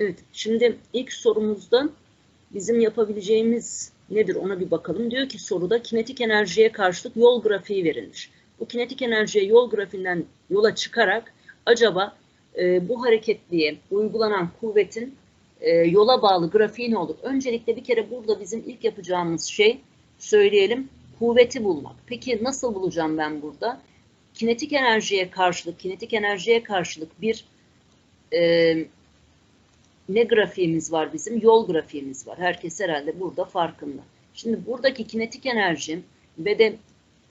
Evet, şimdi ilk sorumuzda bizim yapabileceğimiz nedir ona bir bakalım. Diyor ki soruda kinetik enerjiye karşılık yol grafiği verilmiş. Bu kinetik enerjiye yol grafiğinden yola çıkarak acaba e, bu hareketliğe uygulanan kuvvetin e, yola bağlı grafiği ne olur? Öncelikle bir kere burada bizim ilk yapacağımız şey söyleyelim kuvveti bulmak. Peki nasıl bulacağım ben burada? Kinetik enerjiye karşılık, kinetik enerjiye karşılık bir e, ne grafiğimiz var bizim? Yol grafiğimiz var. Herkes herhalde burada farkında. Şimdi buradaki kinetik enerji ve de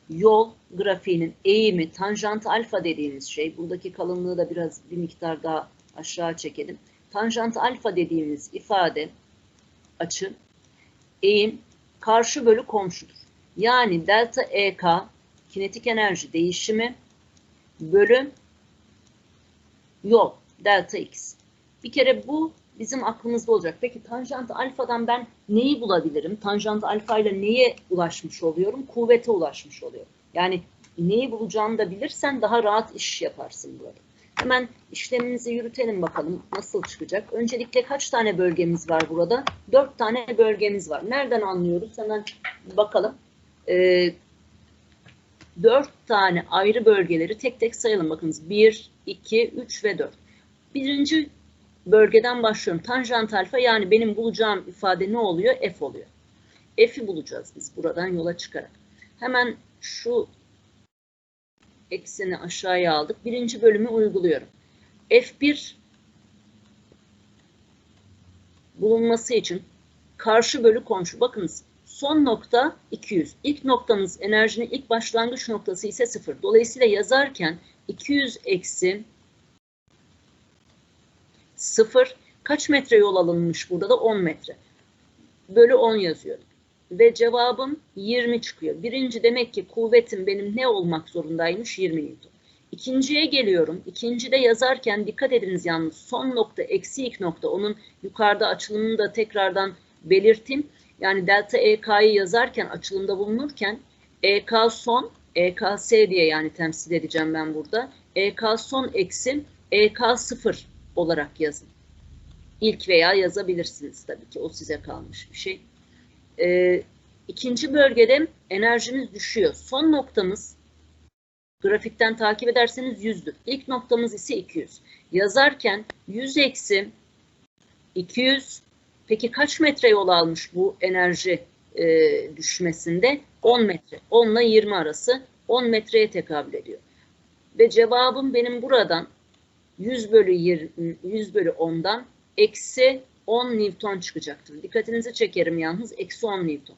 yol grafiğinin eğimi, tanjant alfa dediğimiz şey, buradaki kalınlığı da biraz bir miktar daha aşağı çekelim. Tanjant alfa dediğimiz ifade, açı, eğim, karşı bölü komşudur. Yani delta EK, kinetik enerji değişimi, bölü yol, delta X. Bir kere bu bizim aklımızda olacak. Peki tanjant alfadan ben neyi bulabilirim? Tanjant alfa ile neye ulaşmış oluyorum? Kuvvete ulaşmış oluyorum. Yani neyi bulacağını da bilirsen daha rahat iş yaparsın burada. Hemen işlemimizi yürütelim bakalım nasıl çıkacak. Öncelikle kaç tane bölgemiz var burada? Dört tane bölgemiz var. Nereden anlıyoruz? Hemen bakalım. Ee, dört tane ayrı bölgeleri tek tek sayalım. Bakınız 1, 2, 3 ve 4. Birinci bölgeden başlıyorum. Tanjant alfa yani benim bulacağım ifade ne oluyor? F oluyor. F'i bulacağız biz buradan yola çıkarak. Hemen şu ekseni aşağıya aldık. Birinci bölümü uyguluyorum. F1 bulunması için karşı bölü komşu. Bakınız son nokta 200. İlk noktamız enerjinin ilk başlangıç noktası ise 0. Dolayısıyla yazarken 200 eksi 0 kaç metre yol alınmış burada da 10 metre. Bölü 10 yazıyorum. Ve cevabım 20 çıkıyor. Birinci demek ki kuvvetim benim ne olmak zorundaymış? 20 Newton. İkinciye geliyorum. İkincide yazarken dikkat ediniz yalnız son nokta eksi ilk nokta onun yukarıda açılımını da tekrardan belirteyim. Yani delta EK'yı yazarken açılımda bulunurken EK son EKS diye yani temsil edeceğim ben burada. EK son eksi EK sıfır olarak yazın. İlk veya yazabilirsiniz tabii ki o size kalmış bir şey. Ee, ikinci bölgede enerjimiz düşüyor. Son noktamız grafikten takip ederseniz 100'dür. İlk noktamız ise 200. Yazarken 100 eksi 200 peki kaç metre yol almış bu enerji e, düşmesinde? 10 metre. 10 ile 20 arası 10 metreye tekabül ediyor. Ve cevabım benim buradan 100 bölü 20, 100 bölü 10'dan eksi 10 Newton çıkacaktır. Dikkatinizi çekerim yalnız eksi 10 Newton.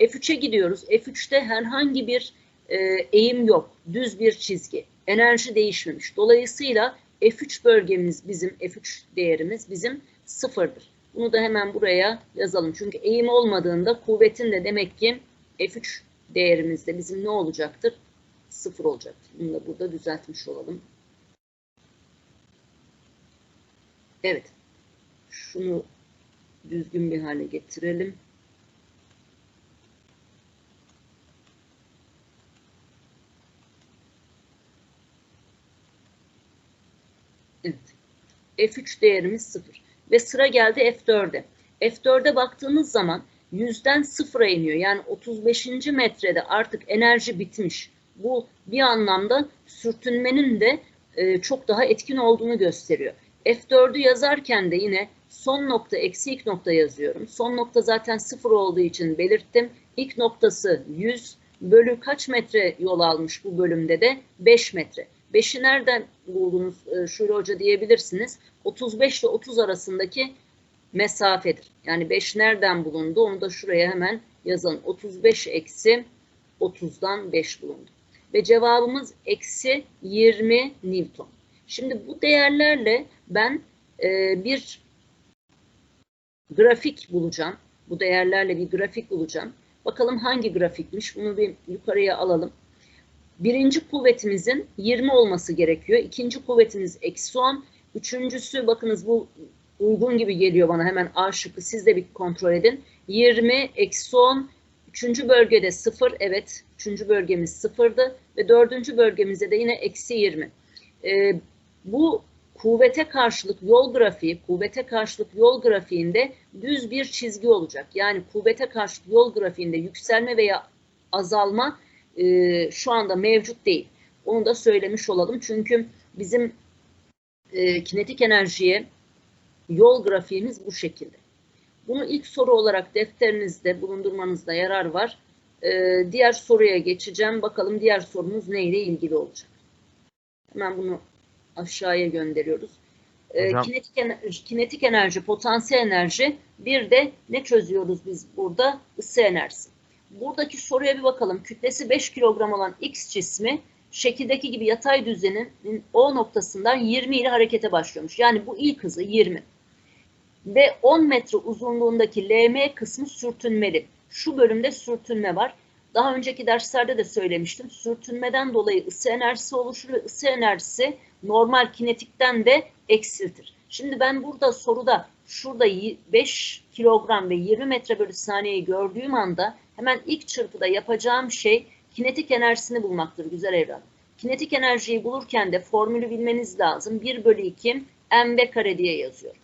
F3'e gidiyoruz. F3'te herhangi bir e, eğim yok. Düz bir çizgi. Enerji değişmemiş. Dolayısıyla F3 bölgemiz bizim, F3 değerimiz bizim sıfırdır. Bunu da hemen buraya yazalım. Çünkü eğim olmadığında kuvvetin de demek ki F3 değerimizde bizim ne olacaktır? Sıfır olacaktır. Bunu da burada düzeltmiş olalım. Evet. Şunu düzgün bir hale getirelim. Evet. F3 değerimiz 0. Ve sıra geldi F4'e. F4'e baktığımız zaman yüzden sıfıra iniyor. Yani 35. metrede artık enerji bitmiş. Bu bir anlamda sürtünmenin de e, çok daha etkin olduğunu gösteriyor. F4'ü yazarken de yine son nokta eksi ilk nokta yazıyorum. Son nokta zaten sıfır olduğu için belirttim. İlk noktası 100 bölü kaç metre yol almış bu bölümde de 5 metre. 5'i nereden buldunuz e, Şule Hoca diyebilirsiniz. 35 ile 30 arasındaki mesafedir. Yani 5 nereden bulundu onu da şuraya hemen yazalım. 35 eksi 30'dan 5 bulundu. Ve cevabımız eksi 20 Newton. Şimdi bu değerlerle ben e, bir grafik bulacağım. Bu değerlerle bir grafik bulacağım. Bakalım hangi grafikmiş? Bunu bir yukarıya alalım. Birinci kuvvetimizin 20 olması gerekiyor. İkinci kuvvetimiz eksi 10. Üçüncüsü bakınız bu uygun gibi geliyor bana hemen A şıkkı. Siz de bir kontrol edin. 20 eksi 10. Üçüncü bölgede 0. Evet. Üçüncü bölgemiz 0'dı. Ve dördüncü bölgemizde de yine eksi 20. Ee, bu kuvvete karşılık yol grafiği, kuvvete karşılık yol grafiğinde düz bir çizgi olacak. Yani kuvvete karşılık yol grafiğinde yükselme veya azalma e, şu anda mevcut değil. Onu da söylemiş olalım. Çünkü bizim e, kinetik enerjiye yol grafiğimiz bu şekilde. Bunu ilk soru olarak defterinizde bulundurmanızda yarar var. Ee, diğer soruya geçeceğim. Bakalım diğer sorumuz neyle ilgili olacak. Hemen bunu aşağıya gönderiyoruz. Hocam. kinetik, enerji, kinetik enerji, potansiyel enerji. Bir de ne çözüyoruz biz burada? Isı enerjisi. Buradaki soruya bir bakalım. Kütlesi 5 kilogram olan X cismi şekildeki gibi yatay düzenin O noktasından 20 ile harekete başlıyormuş. Yani bu ilk hızı 20 ve 10 metre uzunluğundaki LM kısmı sürtünmeli. Şu bölümde sürtünme var. Daha önceki derslerde de söylemiştim. Sürtünmeden dolayı ısı enerjisi oluşur ve ısı enerjisi normal kinetikten de eksiltir. Şimdi ben burada soruda şurada 5 kilogram ve 20 metre bölü saniyeyi gördüğüm anda hemen ilk çırpıda yapacağım şey kinetik enerjisini bulmaktır güzel evladım. Kinetik enerjiyi bulurken de formülü bilmeniz lazım. 1 bölü 2 mv kare diye yazıyorum.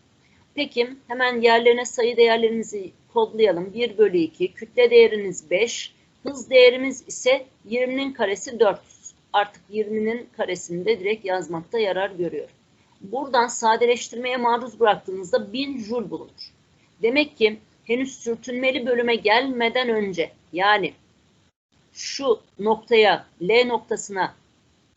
Peki hemen yerlerine sayı değerlerimizi kodlayalım. 1 bölü 2, kütle değeriniz 5, hız değerimiz ise 20'nin karesi 400. Artık 20'nin karesini de direkt yazmakta yarar görüyorum. Buradan sadeleştirmeye maruz bıraktığınızda 1000 joule bulunur. Demek ki henüz sürtünmeli bölüme gelmeden önce yani şu noktaya L noktasına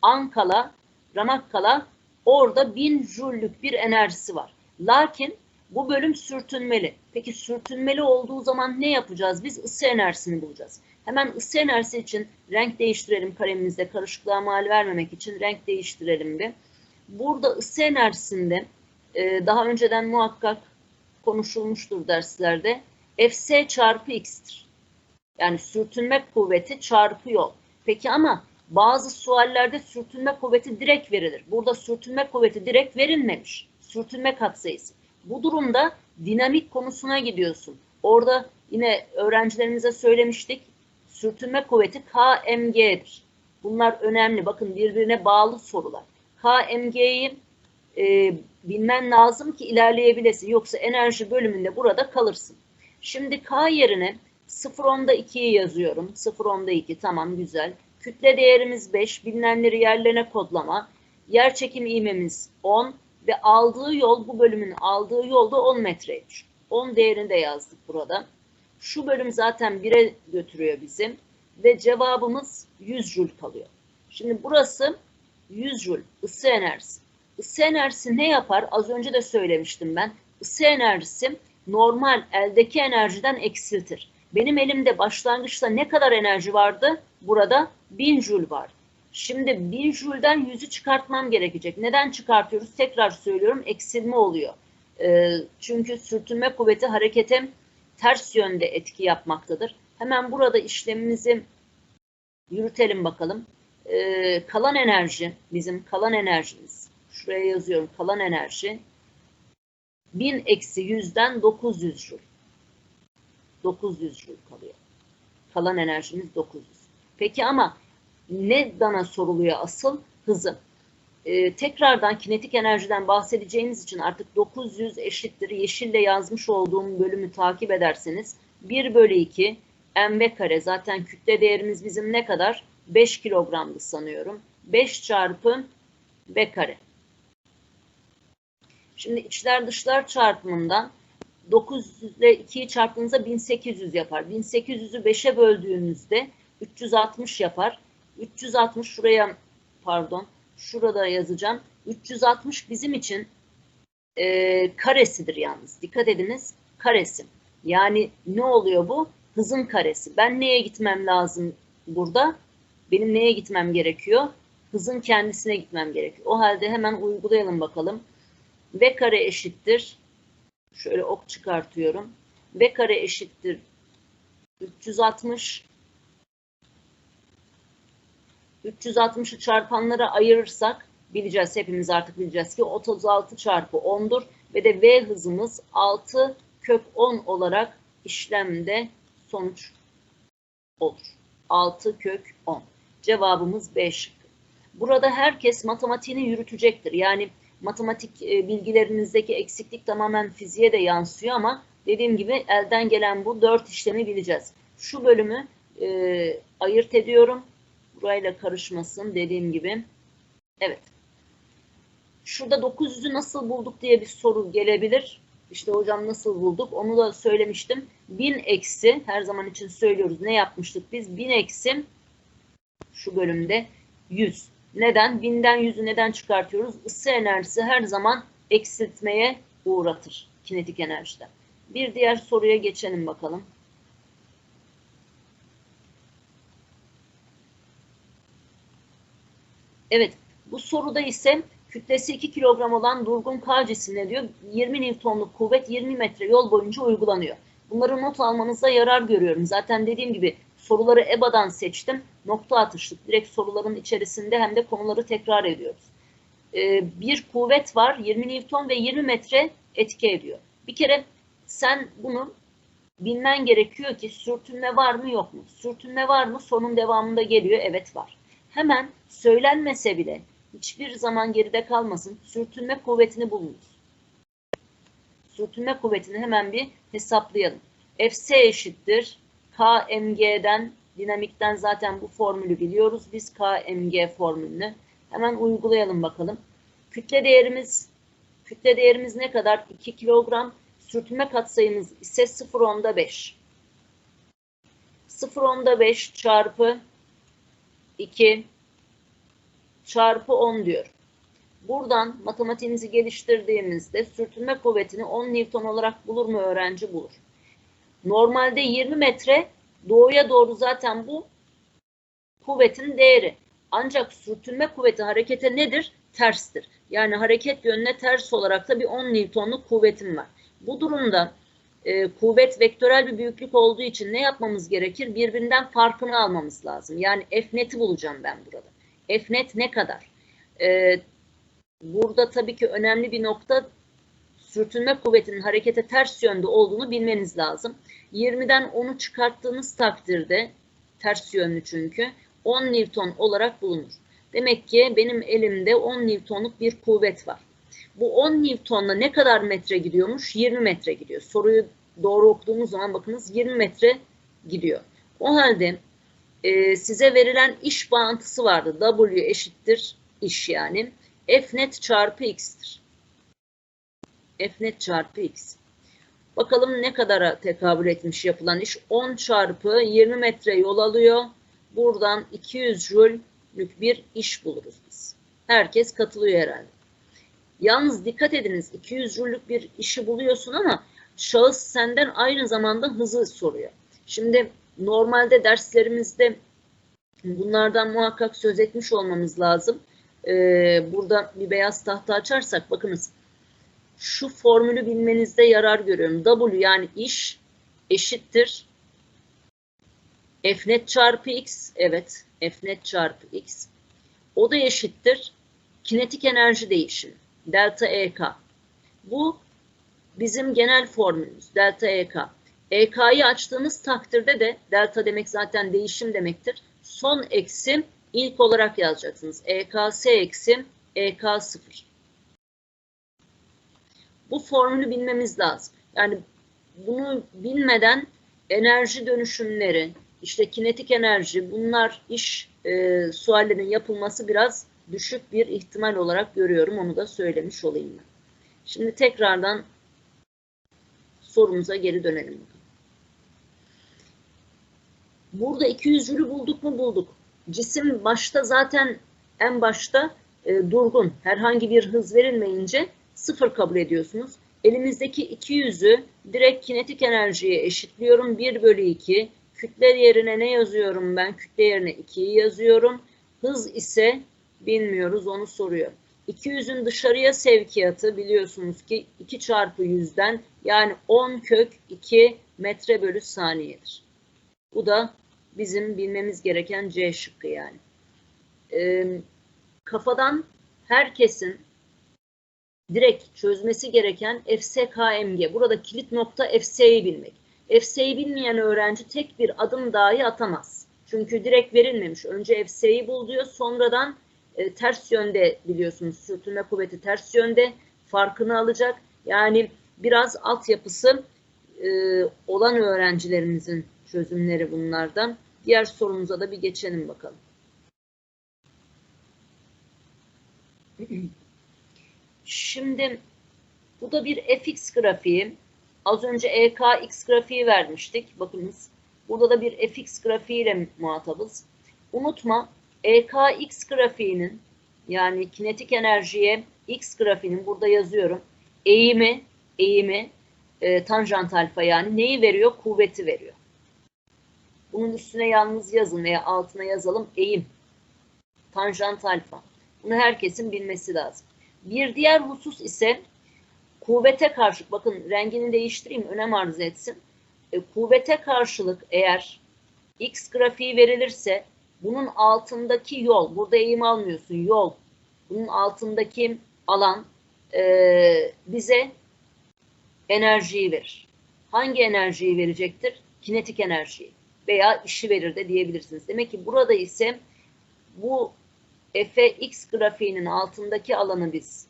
Ankala, Ramakkala orada 1000 joule'lük bir enerjisi var. Lakin bu bölüm sürtünmeli. Peki sürtünmeli olduğu zaman ne yapacağız? Biz ısı enerjisini bulacağız. Hemen ısı enerjisi için renk değiştirelim kalemimizde. Karışıklığa mal vermemek için renk değiştirelim bir. Burada ısı enerjisinde e, daha önceden muhakkak konuşulmuştur derslerde. Fs çarpı x'tir. Yani sürtünme kuvveti çarpı yol. Peki ama bazı suallerde sürtünme kuvveti direkt verilir. Burada sürtünme kuvveti direkt verilmemiş. Sürtünme katsayısı. Bu durumda dinamik konusuna gidiyorsun. Orada yine öğrencilerimize söylemiştik. Sürtünme kuvveti KMG'dir. Bunlar önemli. Bakın birbirine bağlı sorular. KMG'yi e, bilmen lazım ki ilerleyebilesin. Yoksa enerji bölümünde burada kalırsın. Şimdi K yerine 0.10'da 2'yi yazıyorum. 0.10'da 2 tamam güzel. Kütle değerimiz 5. Bilinenleri yerlerine kodlama. Yer çekim ivmemiz 10 ve aldığı yol bu bölümün aldığı yolda 10 metreymiş. 10 değerini de yazdık burada. Şu bölüm zaten 1'e götürüyor bizim ve cevabımız 100 joule kalıyor. Şimdi burası 100 joule ısı enerjisi. Isı enerjisi ne yapar? Az önce de söylemiştim ben. Isı enerjisi normal eldeki enerjiden eksiltir. Benim elimde başlangıçta ne kadar enerji vardı? Burada 1000 joule var. Şimdi 1000 Joule'den 100'ü çıkartmam gerekecek. Neden çıkartıyoruz? Tekrar söylüyorum eksilme oluyor. E, çünkü sürtünme kuvveti harekete ters yönde etki yapmaktadır. Hemen burada işlemimizi yürütelim bakalım. E, kalan enerji, bizim kalan enerjimiz. Şuraya yazıyorum kalan enerji. 1000 eksi 100'den 900 Joule. 900 Joule kalıyor. Kalan enerjimiz 900. Peki ama ne dana soruluyor asıl? Hızı. Ee, tekrardan kinetik enerjiden bahsedeceğimiz için artık 900 eşittir yeşille yazmış olduğum bölümü takip ederseniz 1 bölü 2 mv kare zaten kütle değerimiz bizim ne kadar? 5 kilogramdı sanıyorum. 5 çarpı v kare. Şimdi içler dışlar çarpımından 900 ile 2'yi çarptığınızda 1800 yapar. 1800'ü 5'e böldüğünüzde 360 yapar. 360 şuraya pardon şurada yazacağım. 360 bizim için e, karesidir yalnız. Dikkat ediniz karesi. Yani ne oluyor bu? Hızın karesi. Ben neye gitmem lazım burada? Benim neye gitmem gerekiyor? Hızın kendisine gitmem gerekiyor. O halde hemen uygulayalım bakalım. V kare eşittir. Şöyle ok çıkartıyorum. V kare eşittir 360 360'ı çarpanlara ayırırsak bileceğiz hepimiz artık bileceğiz ki 36 çarpı 10'dur ve de V hızımız 6 kök 10 olarak işlemde sonuç olur. 6 kök 10. Cevabımız B şıkkı. Burada herkes matematiğini yürütecektir. Yani matematik e, bilgilerinizdeki eksiklik tamamen fiziğe de yansıyor ama dediğim gibi elden gelen bu dört işlemi bileceğiz. Şu bölümü e, ayırt ediyorum. Burayla karışmasın dediğim gibi. Evet. Şurada 900'ü nasıl bulduk diye bir soru gelebilir. İşte hocam nasıl bulduk onu da söylemiştim. 1000 eksi her zaman için söylüyoruz ne yapmıştık biz? 1000 eksi şu bölümde 100. Neden? 1000'den 100'ü neden çıkartıyoruz? Isı enerjisi her zaman eksiltmeye uğratır kinetik enerjiden. Bir diğer soruya geçelim bakalım. Evet, bu soruda ise kütlesi 2 kilogram olan durgun K cisimine diyor 20 Newton'luk kuvvet 20 metre yol boyunca uygulanıyor. Bunları not almanıza yarar görüyorum. Zaten dediğim gibi soruları EBA'dan seçtim. Nokta atışlık. Direkt soruların içerisinde hem de konuları tekrar ediyoruz. Ee, bir kuvvet var 20 Newton ve 20 metre etki ediyor. Bir kere sen bunu bilmen gerekiyor ki sürtünme var mı yok mu? Sürtünme var mı? Sorunun devamında geliyor. Evet var. Hemen söylenmese bile hiçbir zaman geride kalmasın. Sürtünme kuvvetini bulunuz. Sürtünme kuvvetini hemen bir hesaplayalım. Fs eşittir. KMG'den, dinamikten zaten bu formülü biliyoruz. Biz KMG formülünü hemen uygulayalım bakalım. Kütle değerimiz kütle değerimiz ne kadar? 2 kilogram. Sürtünme katsayımız ise 0.5. 0.5 çarpı 2 çarpı 10 diyor. Buradan matematiğimizi geliştirdiğimizde sürtünme kuvvetini 10 Newton olarak bulur mu öğrenci bulur. Normalde 20 metre doğuya doğru zaten bu kuvvetin değeri. Ancak sürtünme kuvveti harekete nedir? Terstir. Yani hareket yönüne ters olarak da bir 10 Newton'luk kuvvetim var. Bu durumda e, kuvvet vektörel bir büyüklük olduğu için ne yapmamız gerekir? Birbirinden farkını almamız lazım. Yani F net'i bulacağım ben burada. F net ne kadar? E, burada tabii ki önemli bir nokta sürtünme kuvvetinin harekete ters yönde olduğunu bilmeniz lazım. 20'den 10'u çıkarttığınız takdirde ters yönlü çünkü 10 Newton olarak bulunur. Demek ki benim elimde 10 Newton'luk bir kuvvet var. Bu 10 Newton'la ne kadar metre gidiyormuş? 20 metre gidiyor. Soruyu doğru okuduğumuz zaman bakınız 20 metre gidiyor. O halde e, size verilen iş bağıntısı vardı. W eşittir iş yani. F net çarpı x'tir. F net çarpı x. Bakalım ne kadara tekabül etmiş yapılan iş. 10 çarpı 20 metre yol alıyor. Buradan 200 jüllük bir iş buluruz biz. Herkes katılıyor herhalde. Yalnız dikkat ediniz 200 jüllük bir işi buluyorsun ama şahıs senden aynı zamanda hızı soruyor. Şimdi normalde derslerimizde bunlardan muhakkak söz etmiş olmamız lazım. Ee, burada bir beyaz tahta açarsak bakınız şu formülü bilmenizde yarar görüyorum. W yani iş eşittir F çarpı X. Evet. F çarpı X. O da eşittir kinetik enerji değişimi. Delta EK. Bu bizim genel formülümüz. Delta EK. EK'yı açtığınız takdirde de delta demek zaten değişim demektir. Son eksim ilk olarak yazacaksınız. EKS eksim EK 0. Bu formülü bilmemiz lazım. Yani bunu bilmeden enerji dönüşümleri, işte kinetik enerji bunlar iş e, suallerin yapılması biraz düşük bir ihtimal olarak görüyorum. Onu da söylemiş olayım ben. Şimdi tekrardan sorumuza geri dönelim. Burada 200'lü bulduk mu bulduk. Cisim başta zaten en başta e, durgun. Herhangi bir hız verilmeyince sıfır kabul ediyorsunuz. Elimizdeki 200'ü direkt kinetik enerjiye eşitliyorum. 1 bölü 2. Kütle yerine ne yazıyorum ben? Kütle yerine 2'yi yazıyorum. Hız ise bilmiyoruz onu soruyor. 200'ün dışarıya sevkiyatı biliyorsunuz ki 2 çarpı 100'den yani 10 kök 2 metre bölü saniyedir. Bu da bizim bilmemiz gereken C şıkkı yani. Ee, kafadan herkesin direkt çözmesi gereken FSKMG. Burada kilit nokta FS'yi bilmek. FS'yi bilmeyen öğrenci tek bir adım dahi atamaz. Çünkü direkt verilmemiş. Önce FS'yi bul diyor. Sonradan e, ters yönde biliyorsunuz sürtünme kuvveti ters yönde farkını alacak. Yani biraz altyapısı e, olan öğrencilerimizin çözümleri bunlardan. Diğer sorumuza da bir geçelim bakalım. Şimdi bu da bir fx grafiği. Az önce ekx grafiği vermiştik. Bakınız burada da bir fx grafiğiyle muhatabız. Unutma ekx grafiğinin yani kinetik enerjiye x grafiğinin burada yazıyorum. Eğimi, eğimi e, tanjant alfa yani neyi veriyor? Kuvveti veriyor. Bunun üstüne yalnız yazın veya altına yazalım eğim. Tanjant alfa. Bunu herkesin bilmesi lazım. Bir diğer husus ise kuvvete karşılık, bakın rengini değiştireyim önem arz etsin. E, kuvvete karşılık eğer x grafiği verilirse bunun altındaki yol, burada eğim almıyorsun yol, bunun altındaki alan e, bize enerjiyi verir. Hangi enerjiyi verecektir? Kinetik enerjiyi veya işi verir de diyebilirsiniz. Demek ki burada ise bu fx grafiğinin altındaki alanı biz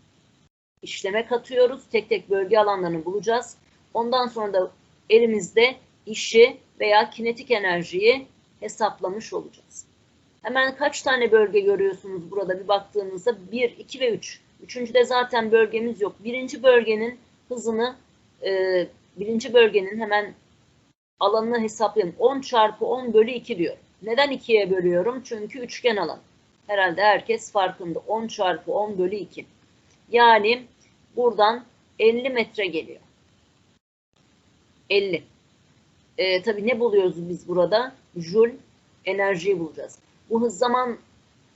işleme katıyoruz. Tek tek bölge alanlarını bulacağız. Ondan sonra da elimizde işi veya kinetik enerjiyi hesaplamış olacağız. Hemen kaç tane bölge görüyorsunuz burada bir baktığınızda? 1, 2 ve 3. Üçüncüde zaten bölgemiz yok. Birinci bölgenin hızını, e, birinci bölgenin hemen alanını hesaplayalım. 10 çarpı 10 bölü 2 diyor. Neden 2'ye bölüyorum? Çünkü üçgen alan. Herhalde herkes farkında. 10 çarpı 10 bölü 2. Yani buradan 50 metre geliyor. 50. Ee, tabii ne buluyoruz biz burada? Joule enerjiyi bulacağız. Bu hız zaman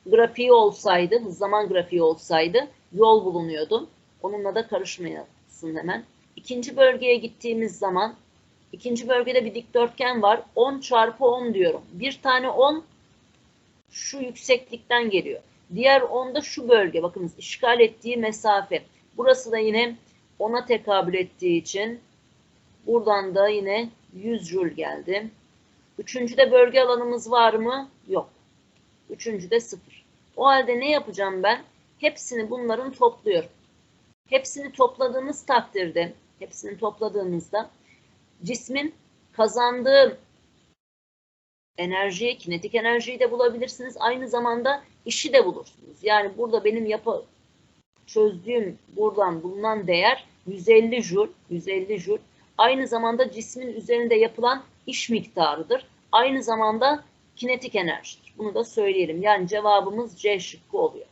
grafiği olsaydı, hız zaman grafiği olsaydı yol bulunuyordu. Onunla da karışmayasın hemen. İkinci bölgeye gittiğimiz zaman ikinci bölgede bir dikdörtgen var. 10 çarpı 10 diyorum. Bir tane 10 şu yükseklikten geliyor. Diğer 10 da şu bölge. Bakınız işgal ettiği mesafe. Burası da yine 10'a tekabül ettiği için buradan da yine 100 joule geldi. Üçüncüde bölge alanımız var mı? Yok. Üçüncüde sıfır. O halde ne yapacağım ben? Hepsini bunların topluyorum. Hepsini topladığımız takdirde, hepsini topladığımızda cismin kazandığı enerjiyi, kinetik enerjiyi de bulabilirsiniz. Aynı zamanda işi de bulursunuz. Yani burada benim yapı çözdüğüm buradan bulunan değer 150 joule, 150 joule. Aynı zamanda cismin üzerinde yapılan iş miktarıdır. Aynı zamanda kinetik enerjidir. Bunu da söyleyelim. Yani cevabımız C şıkkı oluyor.